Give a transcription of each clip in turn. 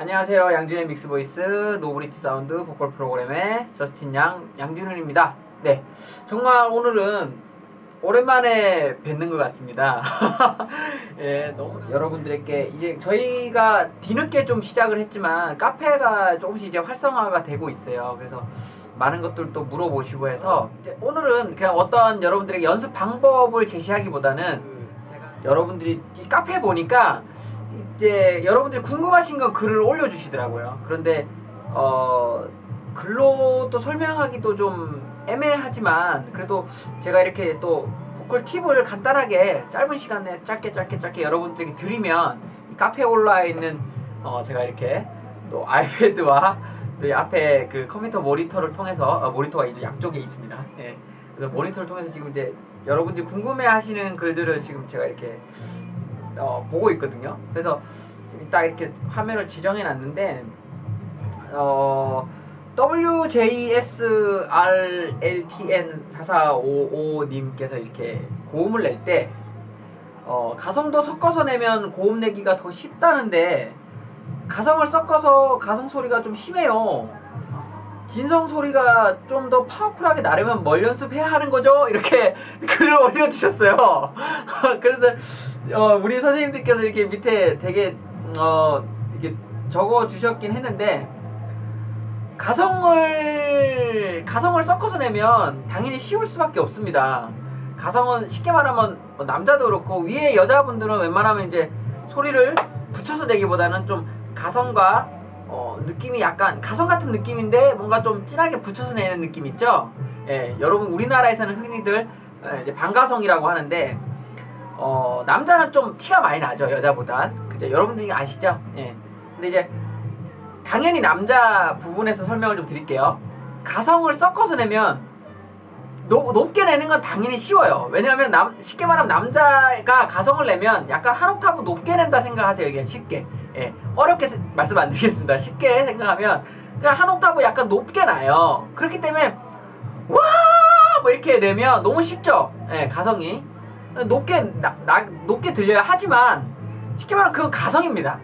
안녕하세요. 양준의 믹스 보이스 노브리티 사운드 보컬 프로그램의 저스틴 양 양준훈입니다. 네, 정말 오늘은 오랜만에 뵙는 것 같습니다. 예, 너무 여러분들에게 이제 저희가 뒤늦게 좀 시작을 했지만 카페가 조금씩 이제 활성화가 되고 있어요. 그래서 많은 것들도 물어보시고 해서 이제 오늘은 그냥 어떤 여러분들에게 연습 방법을 제시하기보다는 제가 여러분들이 이 카페 보니까 이제 여러분들이 궁금하신 건 글을 올려주시더라고요. 그런데 어 글로 또 설명하기도 좀 애매하지만 그래도 제가 이렇게 또 보컬 팁을 간단하게 짧은 시간에 짧게 짧게 짧게 여러분들에게 드리면 이 카페에 올라 있는 어 제가 이렇게 또 아이패드와 또이 앞에 그 컴퓨터 모니터를 통해서 어, 모니터가 이제 양쪽에 있습니다. 예. 그래서 모니터를 통해서 지금 이제 여러분들이 궁금해하시는 글들을 지금 제가 이렇게 어, 보고 있거든요. 그래서 딱 이렇게 화면을 지정해 놨는데 어, WJSRLTN4455님께서 이렇게 고음을 낼 때 어, 가성도 섞어서 내면 고음 내기가 더 쉽다는데 가성을 섞어서 가성 소리가 좀 심해요. 진성 소리가 좀 더 파워풀하게 나려면 뭘 연습해야 하는 거죠? 이렇게 글을 올려주셨어요. 그래서 어, 우리 선생님들께서 이렇게 밑에 되게 어, 이렇게 적어 주셨긴 했는데 가성을 가성을 섞어서 내면 당연히 쉬울 수밖에 없습니다. 가성은 쉽게 말하면 뭐 남자도 그렇고 위에 여자분들은 웬만하면 이제 소리를 붙여서 내기보다는 좀 가성과 어, 느낌이 약간 가성 같은 느낌인데 뭔가 좀 진하게 붙여서 내는 느낌 있죠? 예, 여러분 우리나라에서는 흔히들 예, 이제 반가성이라고 하는데 어, 남자는 좀 티가 많이 나죠 여자보단 그죠? 여러분들이 아시죠? 예. 근데 이제 당연히 남자 부분에서 설명을 좀 드릴게요. 가성을 섞어서 내면 높, 높게 내는 건 당연히 쉬워요. 왜냐하면 남, 쉽게 말하면 남자가 가성을 내면 약간 한 옥타브 높게 낸다 생각하세요. 이게 쉽게. 예, 어렵게 세- 말씀 안 드리겠습니다. 쉽게 생각하면 그냥 한 옥타브 약간 높게 나요. 그렇기 때문에 와! 뭐 이렇게 내면 너무 쉽죠. 예, 가성이 높게 나, 나- 높게 들려야 하지만 쉽게 말하면 그건 가성입니다.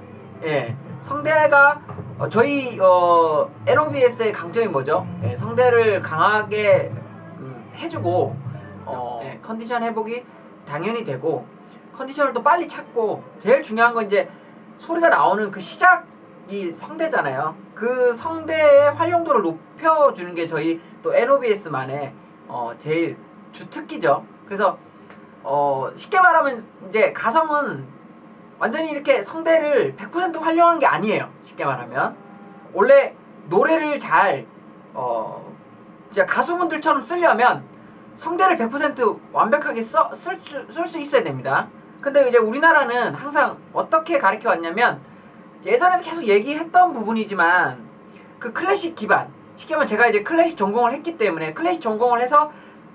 예, 성대가 어, 저희 어, NOBS의 강점이 뭐죠? 예, 성대를 강하게 음, 해주고 어, 예, 컨디션 회복이 당연히 되고 컨디션을 또 빨리 찾고 제일 중요한 건 이제 소리가 나오는 그 시작이 성대잖아요. 그 성대의 활용도를 높여주는 게 저희 또 NOBS만의 어, 제일 주특기죠. 그래서 어, 쉽게 말하면 이제 가성은 완전히 이렇게 성대를 100% 활용한 게 아니에요. 쉽게 말하면 원래 노래를 잘 어, 진짜 가수분들처럼 쓰려면 성대를 100% 완벽하게 쓸수 있어야 됩니다. 근데 이제 우리나라는 항상 어떻게 가르쳐 왔냐면 예전에도 계속 얘기했던 부분이지만 그 클래식 기반 쉽게 말하면 제가 이제 클래식 전공을 했기 때문에 클래식 전공을 해서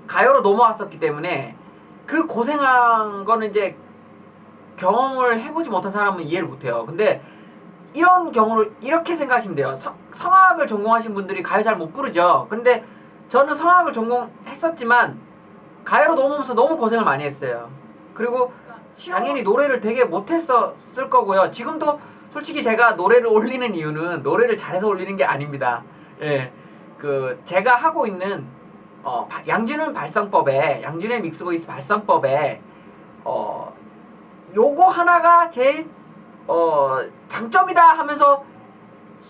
가요로 넘어왔었기 때문에 그 고생한 거는 이제 경험을 해보지 못한 사람은 이해를 못해요. 근데 이런 경우를 이렇게 생각하시면 돼요. 성, 성악을 전공하신 분들이 가요 잘 못 부르죠. 근데 저는 성악을 전공했었지만 가요로 넘어오면서 너무 고생을 많이 했어요. 그리고 당연히 노래를 되게 못했었을 거고요. 지금도 솔직히 제가 노래를 올리는 이유는 노래를 잘해서 올리는 게 아닙니다. 예, 그 제가 하고 있는 어, 바- 양준은 발성법에 양준의 믹스보이스 발성법에 어 요거 하나가 제일 어 장점이다 하면서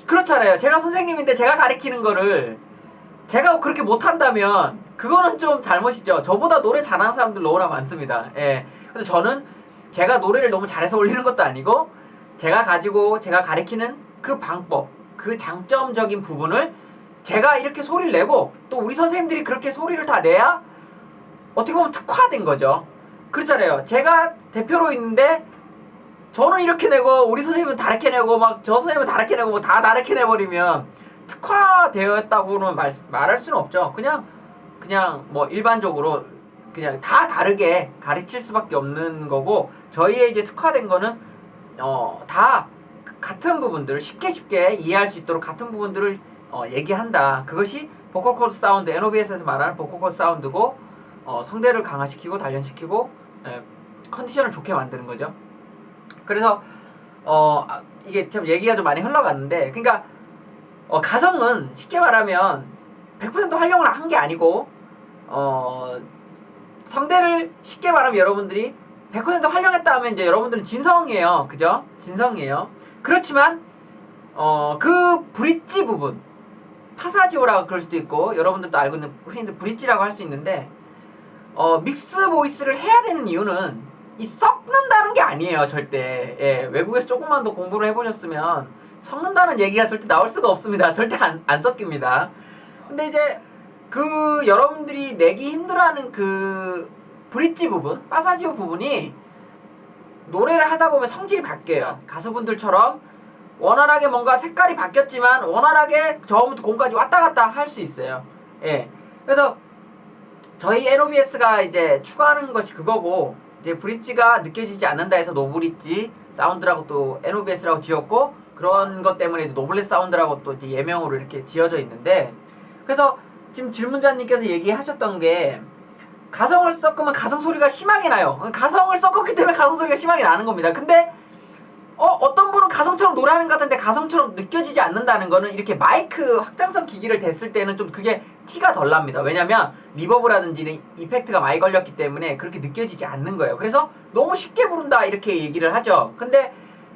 그렇잖아요. 제가 선생님인데 제가 가르치는 거를 제가 그렇게 못한다면 그거는 좀 잘못이죠. 저보다 노래 잘하는 사람들 너무나 많습니다. 예. 근데 저는 제가 노래를 너무 잘해서 올리는 것도 아니고 제가 가지고 제가 가르치는 그 방법, 그 장점적인 부분을 제가 이렇게 소리를 내고 또 우리 선생님들이 그렇게 소리를 다 내야 어떻게 보면 특화된 거죠. 그렇잖아요. 제가 대표로 있는데 저는 이렇게 내고 우리 선생님은 다르게 내고 막 저 선생님은 다르게 내고 뭐 다 다르게 내버리면 특화되었다고는 말, 말할 수는 없죠. 그냥 그냥 뭐 일반적으로 그냥 다 다르게 가르칠 수밖에 없는 거고 저희의 이제 특화된 거는 어 다 같은 부분들을 쉽게 쉽게 이해할 수 있도록 같은 부분들을 어, 얘기한다. 그것이 보컬 코드 사운드 NOBS에서 말하는 보컬 코드 사운드고 어, 성대를 강화시키고 단련시키고 에, 컨디션을 좋게 만드는 거죠. 그래서 어 아, 이게 참 얘기가 좀 많이 흘러갔는데 그러니까 어, 가성은 쉽게 말하면 100% 활용을 한 게 아니고 어 성대를 쉽게 말하면 여러분들이 100% 활용했다 하면 이제 여러분들은 진성이에요. 그죠? 진성이에요. 그렇지만 어 그 브릿지 부분 파사지오라고 그럴 수도 있고 여러분들도 알고 있는 흔히들 브릿지라고 할 수 있는데 어 믹스 보이스를 해야 되는 이유는 이 섞는다는 게 아니에요 절대 예, 외국에서 조금만 더 공부를 해보셨으면 섞는다는 얘기가 절대 나올 수가 없습니다 절대 안, 안 섞입니다 근데 이제 그 여러분들이 내기 힘들어하는 그 브릿지 부분 파사지오 부분이 노래를 하다 보면 성질이 바뀌어요 가수분들처럼 원활하게 뭔가 색깔이 바뀌었지만 원활하게 저음부터 공까지 왔다 갔다 할 수 있어요. 예. 그래서 저희 NOBS가 이제 추가하는 것이 그거고 이제 브릿지가 느껴지지 않는다 해서 노브릿지 사운드라고 또 NOBS라고 지었고 그런 것 때문에 이제 노블레스 사운드라고 또 예명으로 이렇게 지어져 있는데 그래서 지금 질문자님께서 얘기하셨던 게 가성을 섞으면 가성 소리가 심하게 나요. 가성을 섞었기 때문에 가성 소리가 심하게 나는 겁니다. 근데 어, 어떤 분은 가성처럼 노래하는 것 같은데 가성처럼 느껴지지 않는다는 거는 이렇게 마이크 확장성 기기를 댔을 때는 좀 그게 티가 덜 납니다. 왜냐면 리버브라든지 이펙트가 많이 걸렸기 때문에 그렇게 느껴지지 않는 거예요. 그래서 너무 쉽게 부른다 이렇게 얘기를 하죠. 근데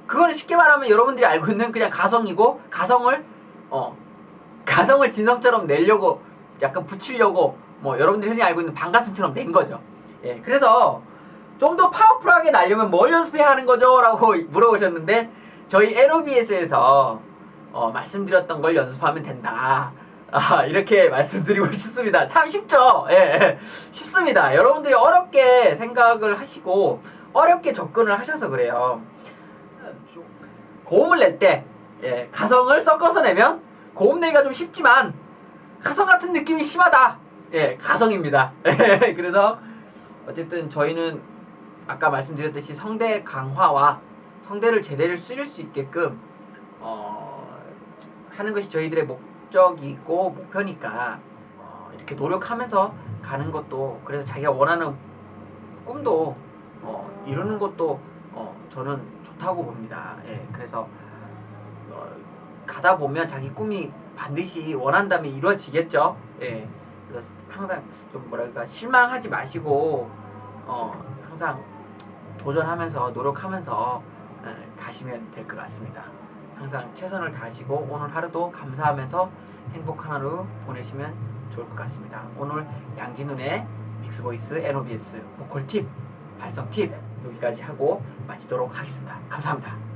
그거는 쉽게 말하면 여러분들이 알고 있는 그냥 가성이고 가성을 어 가성을 진성처럼 내려고 약간 붙이려고 뭐 여러분들이 흔히 알고 있는 방가슴처럼 낸 거죠. 예, 그래서 좀 더 파워풀하게 나려면 뭘 연습해야 하는 거죠? 라고 물어보셨는데 저희 NOBS에서 어, 말씀드렸던 걸 연습하면 된다. 아, 이렇게 말씀드리고 싶습니다. 참 쉽죠? 예, 예, 쉽습니다. 여러분들이 어렵게 생각을 하시고 어렵게 접근을 하셔서 그래요. 고음을 낼 때 예, 가성을 섞어서 내면 고음 내기가 좀 쉽지만 가성 같은 느낌이 심하다. 예, 가성입니다. 그래서 어쨌든 저희는 아까 말씀드렸듯이 성대 강화와 성대를 제대로 쓰일 수 있게끔 어, 하는 것이 저희들의 목적이고 목표니까 어, 이렇게 노력하면서 가는 것도 그래서 자기가 원하는 꿈도 어, 이루는 것도 어, 저는 좋다고 봅니다. 예, 그래서 어, 가다 보면 자기 꿈이 반드시 원한다면 이루어지겠죠. 예, 그래서 항상 좀 뭐랄까 실망하지 마시고 어, 항상 도전하면서 노력하면서 예, 가시면 될 것 같습니다. 항상 최선을 다하시고 오늘 하루도 감사하면서 행복한 하루 보내시면 좋을 것 같습니다. 오늘 양진훈의 믹스보이스 NOBS 보컬 팁, 발성 팁 여기까지 하고 마치도록 하겠습니다. 감사합니다.